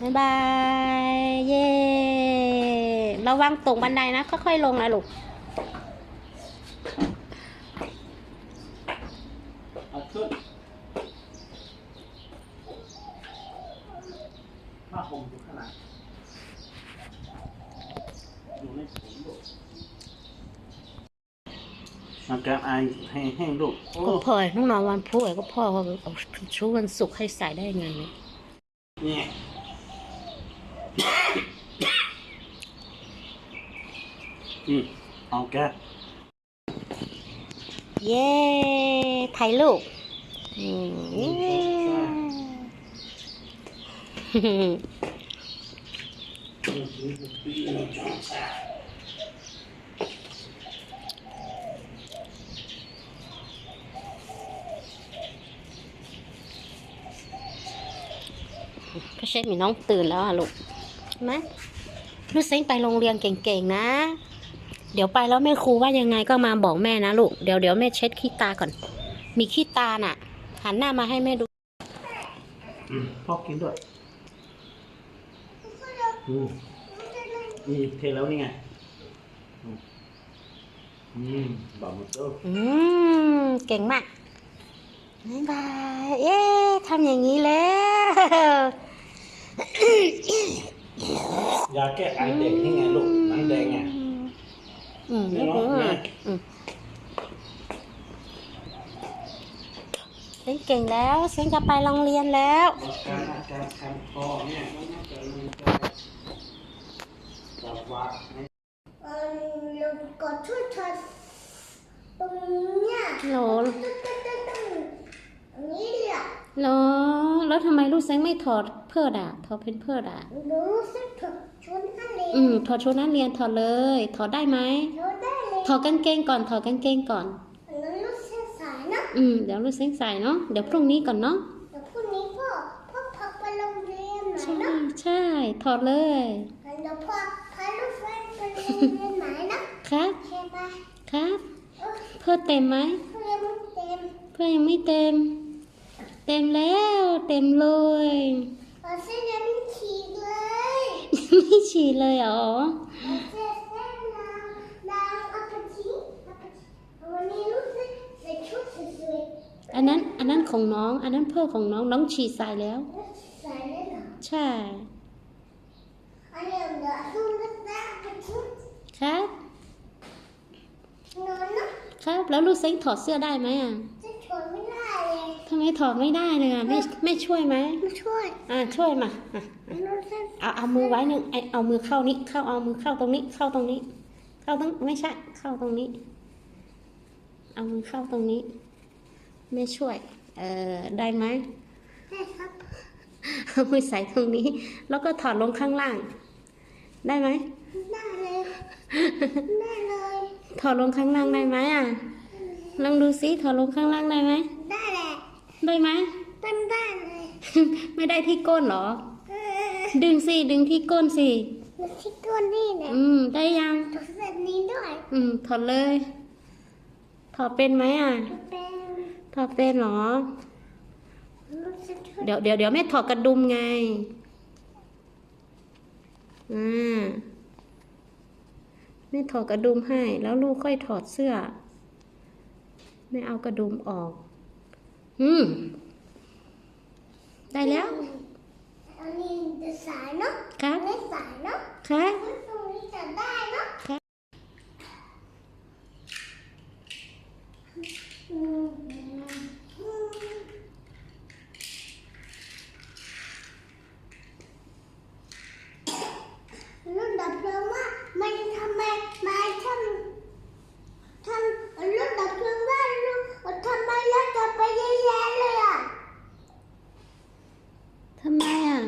บ๊ายบาย เย่ระวังตกบันไดนะค่อยๆลงนะลูกเอาขึ้นผ้าห่มอยู่ข้างหลังอยู่ในถุงลูกอาการไอแห้งๆลูกโอ้ก็พ่อน้องนอนวันพุธก็พ่อเขาเอาชุดวันศุกร์ให้ใส่ได้ไงเนี่ย เนี่ย อืมเอาแกเย้ถ่ายรูปอืมเย้ก็เช็คมีน้องตื่นแล้วอะลูกใช่ไหมลูกเซ้งไปโรงเรียนเก่งๆนะ เดี๋ยวไปแล้วแม่ครูว่ายังไงก็มาบอกแม่นะลูก เดี๋ยวเดี๋ยวแม่เช็ดขี้ตาก่อน มีขี้ตาน่ะ หันหน้ามาให้แม่ดูอืมพ่อกินด้วยอืมอืมเทแล้วนี่ไง อืมอืมบาหมดแล้วอืม เก่งมากบ๊ายบายเย้ทำอย่างนี้แล้วยาแก้ไอเด็กนี่ไงลูกหนังแดงไง อืมไม่ร้องอืมไงอืมเซ็งเก่งแล้วเซ็งจะไปโรงเรียนแล้วอาการอาการคันคอเนี่ยมันน่าจะมันจะจับวาดให้เออเรากดช่วยเธอตรงเนี้ยโหลตึ๊ดตึ๊ดตึ๊ดตึ๊ดอันนี้เลยอะโหลแล้วทำไมลูกเซ็งไม่ถอดเพิดอะถอดเป็นเพิดอะรู้สึกเธอ ชวนท่านเลยอืมถอดชุดนักเรียนถอดเลย ถอดได้ไหมเธอได้เลยถอดกางเกงก่อนถอดกางเกงก่อน แล้วรู้สึกสายนะอืมเดี๋ยวลูกเซ็งใส่เนาะเดี๋ยวพรุ่งนี้ก่อนเนาะเดี๋ยวพรุ่งนี้พ่อพ่อพักไปโรงเรียนไหนใช่นะใช่ถอดเลยเดี๋ยวพ่อพาลูกแฟนไปโรงเรียนไหนนะครับใช่ปะครับเออเพื่อเต็มไหมเพื่อนไม่เต็มเพื่อยังไม่เต็ม เต็มแล้ว เต็มเลย เอาเส้นยังไม่ฉีกเลย ไม่ฉีดเลยเหรอเอาเส้นเส้นนางนางเอาไปทิ้งเอาไปทิ้งวันนั้นอันนั้นของน้อง อันนั้นเพื่อของน้องน้องฉีดใส่แล้วใส่เลยเหรอใช่อันนี้เดี๋ยวซูมแล้วนะไปชุดครับนอนนะครับแล้วลูกเซ็งถอดเสื้อได้ไหมอะ จะชนไม่ได้เลยทำไมถอดไม่ได้เลยอะไม่ไม่ช่วยไหมมาช่วยอ่าช่วยมาอะรู้สึกเอาเอามือไว้หนึ่งไอเอามือเข้านี้เข้าเอามือเข้าตรงนี้ เข้าตรงนี้ เข้าตรงไม่ใช่เข้าตรงนี้ เอามือเข้าตรงนี้ไม่ช่วย เออได้ไหม ได้ครับเอามือใส่ตรงนี้ แล้วก็ถอดลงข้างล่าง ได้ไหม ได้เลย ได้เลย ถอดลงข้างล่างได้ไหมอะ ลองดูซิถอดลงข้างล่างได้ไหม ได้แหละได้ไหมเป็นได้เลยไม่ได้ที่ก้นเหรอ เออดึงสิ ดึงที่ก้นสิ มันที่ตัวนี่เนี่ยอืม ได้ยัง ตัวเส้นนี้ด้วยอืม ถอดเลย ถอดเป็นไหมอะเป็นถอดเป็นเหรอรู้สึกเดี๋ยวเดี๋ยวเดี๋ยวแม่ถอดกระดุมไง อ่า แม่ถอดกระดุมให้ แล้วลูกค่อยถอดเสื้อ แม่เอากระดุมออก อืม ได้แล้วอันนี้จะสายเนาะครับไม่สายเนาะครับตรงนี้จะได้เนาะครับ อืมอืมรุ่นดับเพลิงว่ามันทำไมมาทำทำรุ่นดับเพลิงว่ารุ่นทำไมแล้วจะไปเยอะแยะเลยอะ ทำไมอะ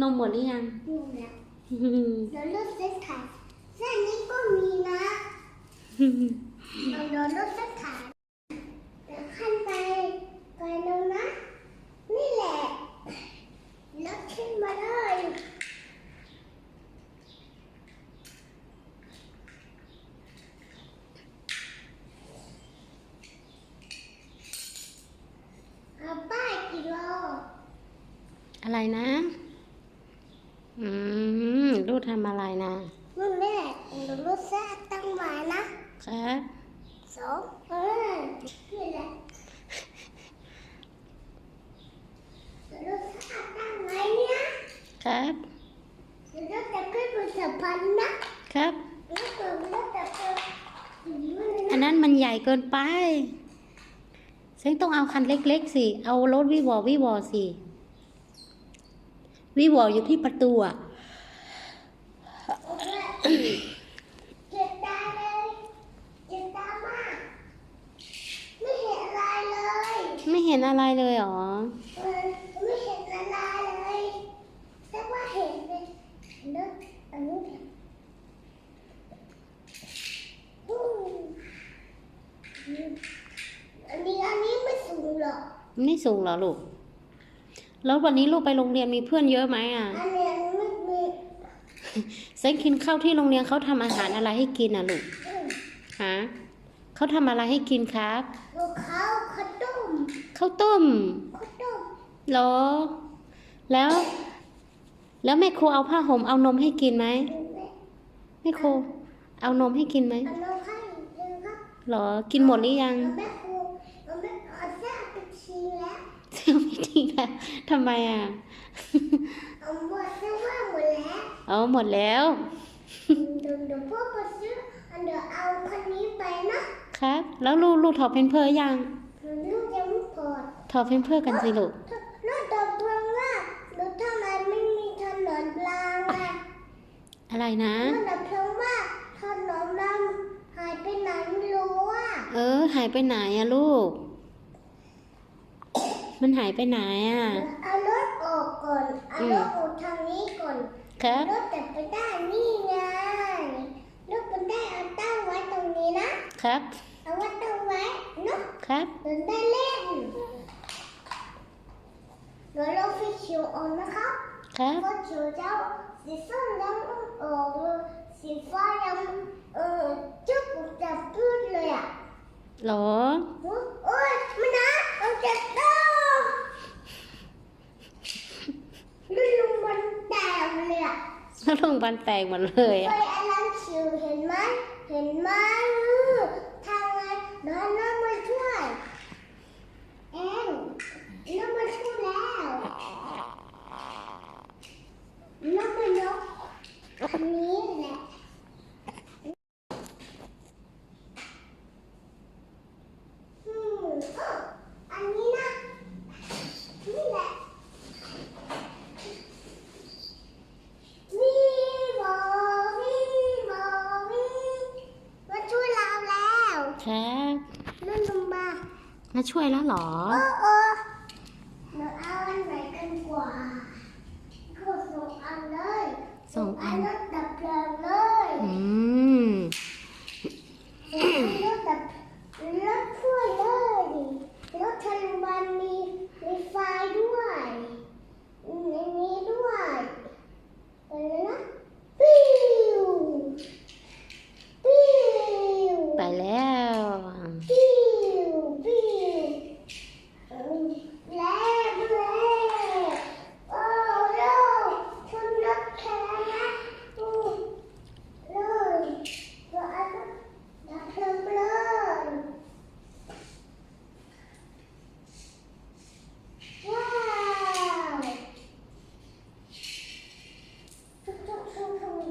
นมหมดหรือยัง ดูแล้วเดี๋ยวรุ่นเส้นขายเส้นนี้ก็มีนะเดี๋ยวรุ่นเส้นขายเดี๋ยวขั้นไปไปลงนะ นี่แหละแล้วขึ้นมาเลย อะไร นะ อืมลูกทำอะไรนะนั่นแหละเดี๋ยวลูกเซตตั้งไว้นะครับสองเออนี่แหละเดี๋ยวลูกเซตตั้งไว้เนี่ยครับเดี๋ยวลูกจะขึ้นบนสะพานนะครับลูกจะลูกจะขึ้นอันนั้นมันใหญ่เกินไปเซ็งต้องเอาคันเล็กๆสิ เอารถวิวอวิวอสิ วิวออยู่ที่ประตูอะเจ็บตาเลยเจ็บตามากไม่เห็นอะไรเลยไม่เห็นอะไรเลยเหรอเออไม่เห็นอะไรเลยแต่ว่าเห็นเป็นเลือดอันนี้เนี่ยอืมอันนี้อันนี้ไม่สูงหรอก ไม่สูงเหรอลูก แล้ววันนี้ลูกไปโรงเรียนมีเพื่อนเยอะไหมอะอันนี้อันนี้ไม่มีเซ็งกินข้าวที่โรงเรียนเขาทำอาหารอะไรให้กินอะลูกอืมฮะเขาทำอะไรให้กินครับลูกเขาข้าวต้มข้าวต้มข้าวต้มเหรอ แล้ว แล้วแม่ครูเอาผ้าห่มเอานมให้กินไหมแม่แม่ครูเอานมให้กินไหมเอาน้ำให้เลยครับเหรอ กินหมดหรือยัง เที่ยวไม่ดีแล้วทำไมอะเอาหมดซื้อว่าหมดแล้วเอาหมดแล้วเดี๋ยวเดี๋ยวพ่อมาซื้ออันเดี๋ยวเอาคันนี้ไปนะครับ แล้วลูกลูกถอดเพนเพิร์ยังลูกยังไม่พอดถอดเพนเพิร์กันสิลูกรถดับเพลิงว่าแล้วทำไมไม่มีถนนรางอะอะไรนะรถดับเพลิงว่าถนนรางหายไปไหนไม่รู้อะเออหายไปไหนอะลูก มันหายไปไหนอะเอารถออกก่อน เอารถออกทางนี้ก่อน ครับรถแต่ไปได้นี่ไงรถมันได้เอาตั้งไว้ตรงนี้นะ ครับ เอาไว้ตั้งไว้เนาะครับเดินได้เล่นเดี๋ยวเราฟิชิวออนนะครับครับก็ชิวเจ้าสีส้มยังเออสีฟ้ายังเออจุ๊บจับพืชเลยอะเหรอโอ้ยมันนะมันจะโตลุงลุงมันแตกเลยอะ แล้วโรงพยาบาลแตกหมดเลยไปอะอลันชิวเห็นไหมเห็นไหมทางไงเดินน้ำมาช่วยเอ็งน้ำมาช่วยแล้วน้ำมันยกอันนี้แหละอืมอ้ออันนี้นะนี่แหละ วีบอวีบอวีมาช่วยเราแล้ว ครับนั่นลงมามาช่วยแล้วเหรอเออเออเราเอาอันไหนกันกว่าก็ส่งอันเลยส่งอันรถดับเพลิงเลยอืม ส่งอันรถดับรถช่วยเลยรถทันบันมีมีไฟด้วยมีอันนี้ด้วยไปเลยนะปิ้วปิ้ว ไปแล้ว ปิ้วปิ้วเออแล้วแล้วโอ้โลชนรถแข่งนะอืมเลยเราเอารถดับเพลิงเลยว้าวทุกทุกทุกทุก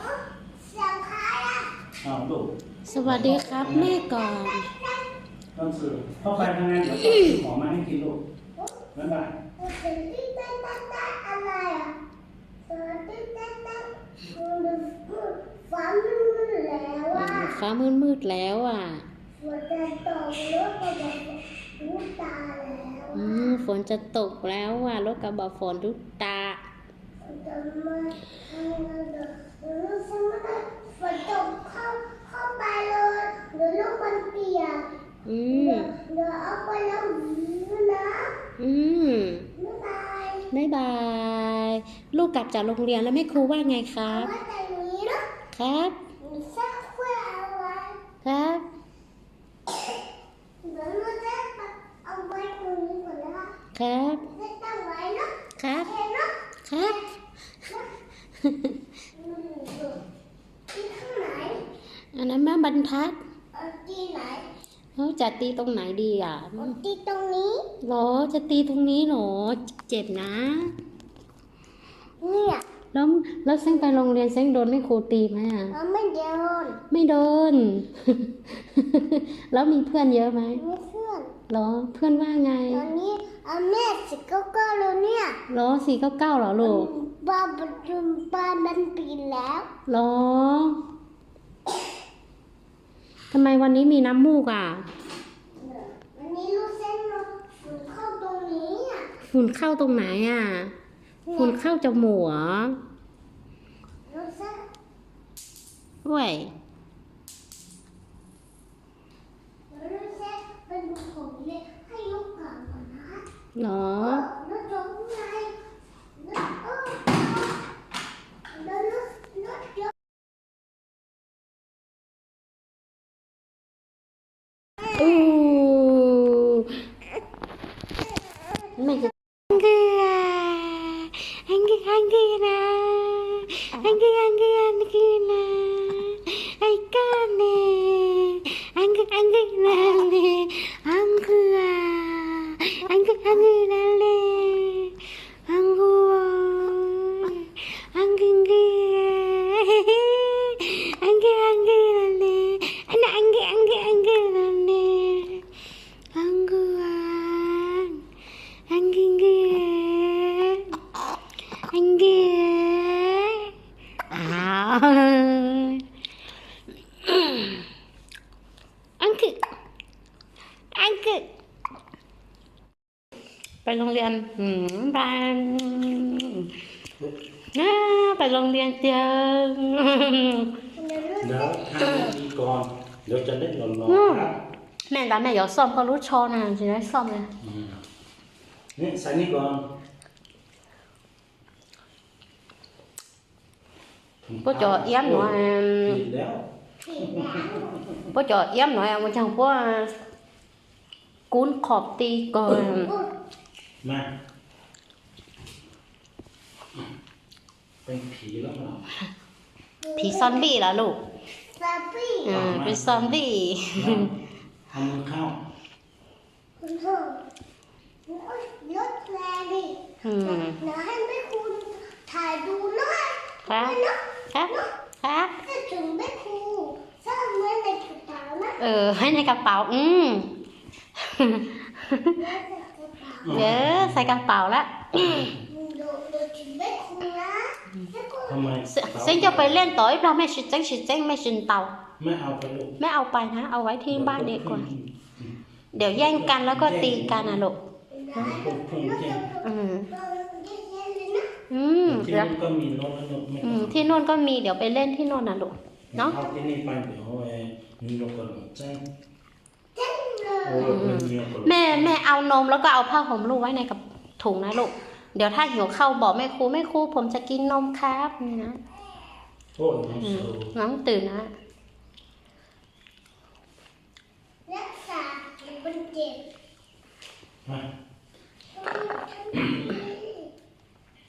อ๋อเสียงใครอะ อ้าวลูก สวัสดีครับแม่ก่อน ต้องสื่อเข้าไปทำงานเดี๋ยวก็ซื้อของมาให้กินลูกบ๊ายบายเสียงติ๊กต๊อกต๊อกต๊อกอะไรอะเสียงติ๊กต๊อกต๊อกมันฟ้ามืดแล้วอะฟ้ามืดมืดๆแล้วอะ ฝนจะตกรถก็จะรู้ตาแล้ว อืมฝนจะตกแล้วอะรถกระบะฝนทุกตา ฝนจะมาทำงานเดี๋ยวเดี๋ยวลูกฉันไม่ได้ฝนตกเข้าเข้าไปเลยเดี๋ยวลูกมันเปียก อืม เดี๋ยวเดี๋ยวเอาไปแล้วนะอืมบ๊ายบายบ๊ายบาย ลูกกลับจากโรงเรียนแล้วแม่ครูว่าไงครัเอาบไว้แต่นี้นะครับมีสักเพื่อเอาไว้ครับเดี๋ยวลูกจะไปครับเส้นตั้งไว้นะครับเห็นเนาะครับอืมที่ข้างไหนอันนั้นแม่บรรทัดเอาตีไหน เขาจะตีตรงไหนดีอะเอาตีตรงนี้หรอจะตีตรงนี้หรอเจ็บนะ เนี่ยแล้วแล้วเส้งไปโรงเรียนเส้งโดนไม่ครูตีไหมอะเราไม่เดินไม่โดน แล้วมีเพื่อนเยอะไหมไม่เพื่อนหรอเพื่อนว่าไงตอนนี้เอาแม่สิก็ก็แล้วเนี่ยหรอสี่เก้าเก้าหรอลูกบ้านประจุมบ้านมันปีนแล้วหรอ ทำไมวันนี้มีน้ำมูกอะ วันนี้ลูกเส้นมาฝุ่นเข้าตรงนี้อะฝุ่นเข้าตรงไหนอะ ฝุ่นเข้าจมูกเหรอลูกเส้นเว้ยลูกเส้นเป็นผมเลยให้ยกก่อนก่อนนะหรอ ลูกจงไงลูกเออแล้วลูกลูกยก อู้ไม่จะอังเกออังเกออังเกอนะอังเกออังเกออังเกอนะไอ้กันเน่อังเกออังเกอนะเน่อังเกออังเกออังเกอนะเน่อังกูอังเกออังเกออังเกออังเกอนะเน่อันนั้นอังเกออังเกออังเกอนะเน่ Angguan Angguan Angguan À Ăn cự Ăn cự ไปโรงเรียนอืมไปอ่าไปโรงเรียนเจอ เดี๋ยวทำดีก่อน เดี๋ยวจะได้หล่น อืม ๆครับ แม่ร้านแม่有ซ่อมก็รู้ชอนะจะได้ซ่อมเลยอืมนี่ใส่นี่ก่อน bố cho yếm nó ผิดแล้ว bố cho yếm nó mà chẳng có cuốn khọp ti còn มาเป็นผีแล้วเหรอผีซอมบี้ล่ะลูกซาปี้อืมเป็นซอมบี้ ทำมือเข้าคุณพ่อรถแรงดิอืมเดี๋ยวให้แม่คุณถ่ายดูหน่อยครับเนาะครับครับถ้าถึงแม่ครูซ่อนไว้ในกระเป๋านะเออให้ในกระเป๋าอืมไว้ในกระเป๋าเดี๋ยวใส่กระเป๋าละเดี๋ยวเดี๋ยวถึงแม่ครูนะแม่ครูทำไมเซ็งจะไปเล่นต่ออีกเราไม่ชิดเจ๊งชิดเจ๊งไม่ชินเตา ไม่เอาไปลูกไม่เอาไปนะ เอาไว้ที่บ้านดีกว่าเดี๋ยวแย่งกันแล้วก็ตีกันนะลูกนะเดี๋ยวเดี๋ยวเดี๋ยวอืมเราเย็นๆเลยนะอืมที่แล้วนู่นก็มีรถแล้วลูกไม่อืต้อมงที่นู่นก็มีเดี๋ยวไปเล่นที่นู่นนะลูกเนาะเอาที่นี่ไปเดี๋ยวไอ้มีนกกระหลงแจ้งเจ๊งเลยโอ้ยมันมีนกกระหลงแม่แม่เอานมแล้วก็เอาผ้าห่มลูกไว้ในกับถุงนะลูก เดี๋ยวถ้าหิวข้าวบอกแม่ครูแม่ครูผมจะกินนมครับนี่นะโอ้ยน้องอืโซมน้องตื่นนะ รักษา เป็นเจ็บมา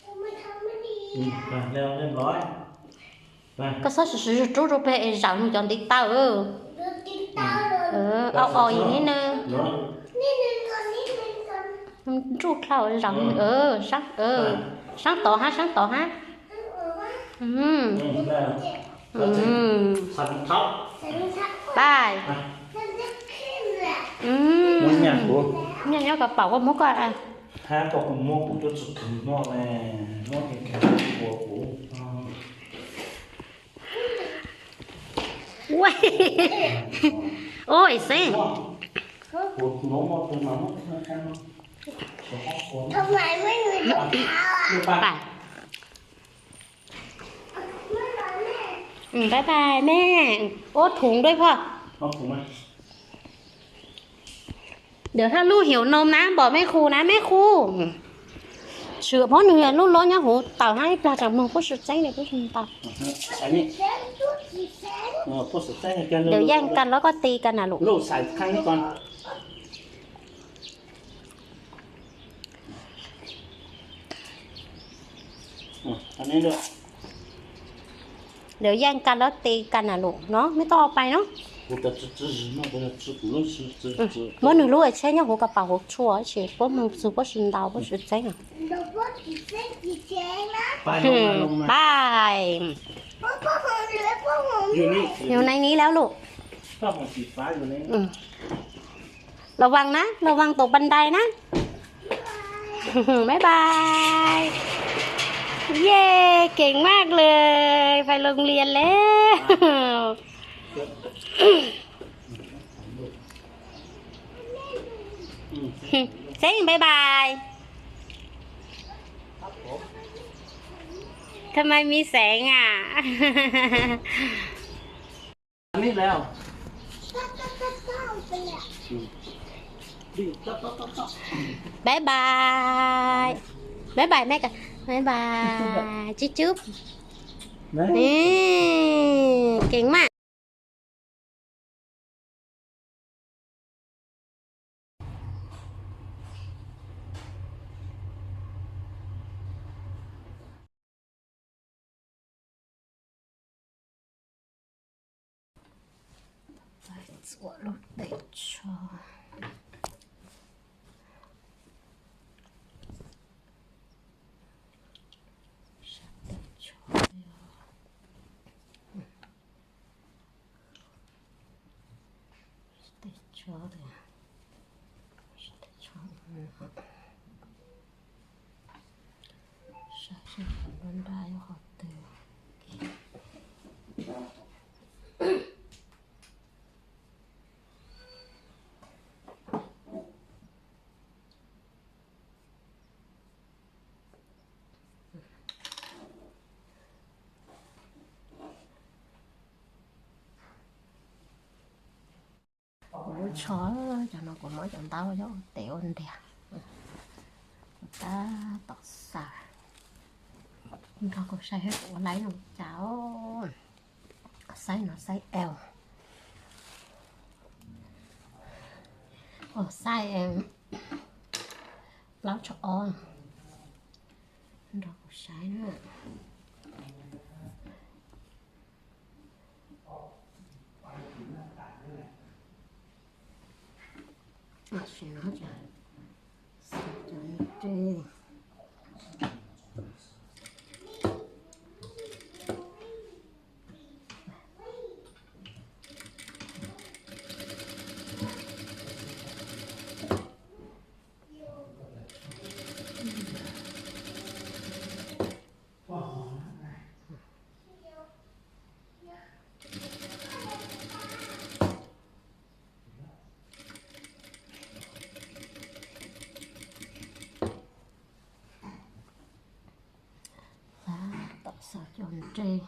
ทำไมทำไม่ดีอืมอะมาเร็วเรียบร้อยไปก็ซอสซื้อจุ๊จุ๊ไปเอจ่าหนูจอนติ๊กเต้าเออดูติดตาเลยเออเอาออกอีกนิดนึงเนาะนี่หนึ่งก่อนนี่หนึ่งก่อนมันจุ๊เข้าจ่าเออซักเออซักต่อฮะซักต่อฮะให้บอกว่าอืมอืมได้แล้วเจ็บอืมสันทับฉันชักบาย มา ฉันจะขึ้นแหละ อืมมันเนี่ยกูเนี่ยเอากระเป๋าก็มุกก่อนอะฮะก็คุณโมกุจะสุดถึงโมแม่โมแข็งแข็งหัวกูอ๋อว้ยโอ้ยเซ็งหัวคุณโมโมตัวหมาโมแข็งแข็งเนาะสองคนทำไมไม่มีรองเท้าอะดูไปไปไม่รอแม่อืมบายบายแม่ โอ้ถุงด้วยพ่อเอาถุงมา เดี๋ยวถ้าลูกหิวนมนะ บอกแม่ครูนะแม่ครูเชื่อเพ่อหนูอยากลูกร้อนนะหูเต่าให้ปลาจากมือผู้สุดใจเลยนี่อสุดใจกัเดี๋ยวแย่งกันแล้วก็ตีกันนะลูกลูกใส่ข้างนี้ก่อนอันนี้ด้วยเดี๋ยวแย่งกันแล้วตีกันนะลูกเนาะไม่ต้องเอาไปเนาะ 我的这这是那个这不论是这这 เมื่อหนึ่งรู้ไอ้เช่นยังหัวกระเป๋าหัวชัวร์เฉยเพราะมันซื้อว่าชินดาวว่าชินเจ๊งอ่ะ เราพ่อกี่เส้นกี่เช้งนะ ไปลงมาลงมา บาย พ่อพ่อหอมเหลือพ่อหอม อยู่นี่ อยู่ในนี้แล้วลูก ผ้าห่มสีฟ้าอยู่ใน อืมระวังนะ ระวังตกบันไดนะ บ๊ายบาย เย้ เก่งมากเลย ไปโรงเรียนแล้ว อืม เซ็งบ๊ายบายทำไมมีแสงอะ อันนี้แล้วก็ก็ก็ก็ไปเลยอืมดีต๊อกต๊อกต๊อกต๊อกบายบายบายบายแม่กันบายบาย จุ๊บจุ๊บนะนี่เก่งมาก 我都没错。Ủa chó cho nó cũng mới chọn tao cho tiểu anh đẹp. Ta tọt xà nó có xay hết của lấy nó cháo xay nó xay eo. Ồ xay em. Lão cho on nó có xay nữa. Sexual, 这。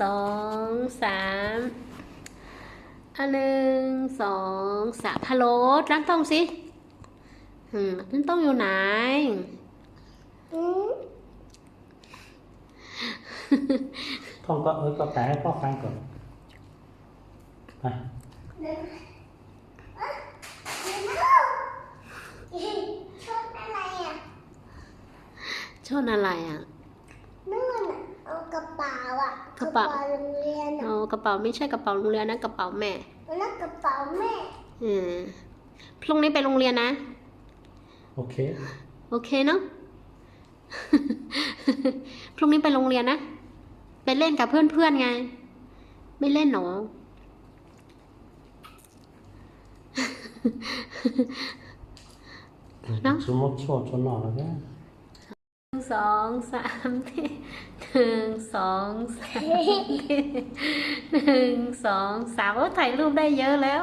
สองสามอันหนึ่งสองสามฮัลโหลร้านต้องสิอืมร้านต้องอยู่ไหนอืมท่องก็เออก็แปลให้พ่อฟังก่อนไปเดี๋ยวเอ้ยเดี๋ยวนะชอบอะไรอะชอบอะไรอะนู่นน่ะเอา กระเป๋าอะกระเป๋าโรงเรียนอะเอากระเป๋าไม่ใช่กระเป๋าโรงเรียนนะกระเป๋าแม่แล้วกระเป๋าแม่อืมพรุ่งนี้ไปโรงเรียนนะ โอเค โอเคเนาะพรุ่งนี้ไปโรงเรียนนะ ไปเล่นกับเพื่อนๆไง ไม่เล่นหรอเนอะสมมติชอบชนหน่อยแล้วก็ หนึ่งสองสามที่หนึ่งสองสามที่หนึ่งสองสามโอ้ถ่ายรูปได้เยอะแล้ว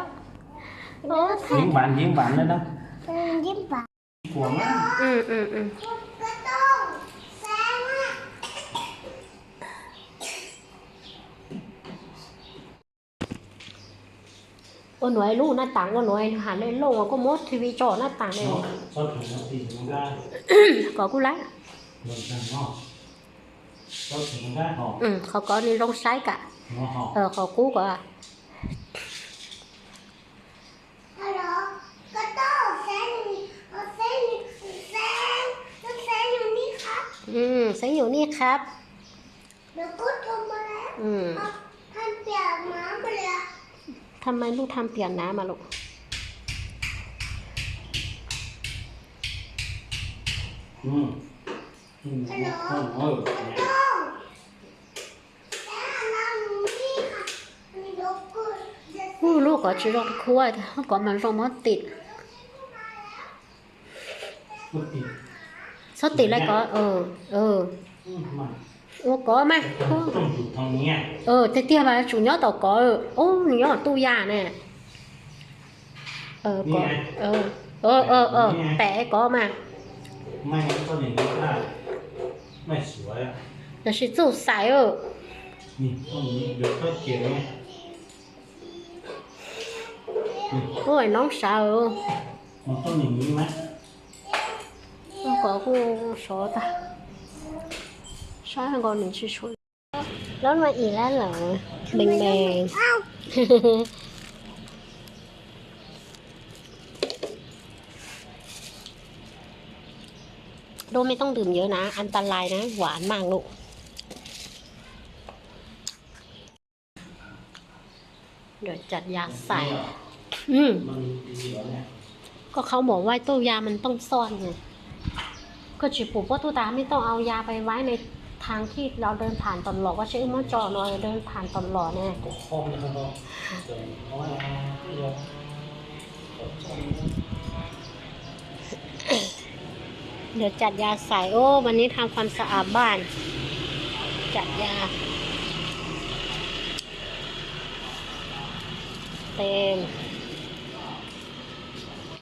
โอ้ถ่ายยิ้มหวานยิ้มหวานเลยนะเป็นยิ้มปากกลัวมากอืมอืมอืมกระต้องแซงอะโอ้หน่วยลูกหน้าต่างก็หน่วยหันเลยลงก็มดทีวีจอหน้าต่างเลยเนาะชอบถึงนาทีมันได้ có cú lái โดนกันเนาะชอบถึงมันได้หอก ừ họ có ni lông sái cả เนาะหอก ờ họ cú cả ฮัลโหลกระต้องแซงเอาแซงแซงต้องแซงอยู่นี่ครับ ừ sẽ nhiều ni khắp เดี๋ยวก็โทรมาแล้ว ừ เอาท่านเปียกน้ำไปเลยอะทำไมลูกทำเปลี่ยนน้ำมาลูกอืม อืมฮัลโหลเออกระเนี่ยต้องแซงเราอยู่นี่ค่ะมีรถกูจะอู้ลูกก็จะรอดคุ้ยก็มันรมติดพูดติดสติแล้วก็เออ เอออืมมาโอ้ก็มาต้องต้องหยุดตรงนี้อะเออแต่เตี้ยมา chủ nhớ tao có ô nhớ tu ya nè ờ có ờ ờ ờ ờ bẻ có mà ไม่งั้นก็อย่างนี้ ได้ไม่สวยอ่ะ 那是做晒哦 นี่ต้องนี้เดี๋ยวก็เก็บไง โอ้ยน้องสาว มันต้องอย่างนี้ไหม 那个我说的，上一个你去吹，แล้วมาอีกแ โดไม่ต้องดื่มเยอะนะ อันตรายนะ หวานมากลูกเดี๋ยวจัดยาใส่ อืม ก็เขาบอกว่าตู้ยามันต้องซ่อนไง ก็จีปู่ว่าตู้ตาไม่ต้องเอายาไปไว้ในทางที่เราเดินผ่านตลอดก็ใช้มอจอนอยเดินผ่านตลอดแน่ก็คงนะครับเนาะเดี๋ยวเอาไว้เอาเดี๋ยว เดี๋ยวจัดยาใส่โอ้วันนี้ทำความสะอาดบ้าน จัดยา เต็ม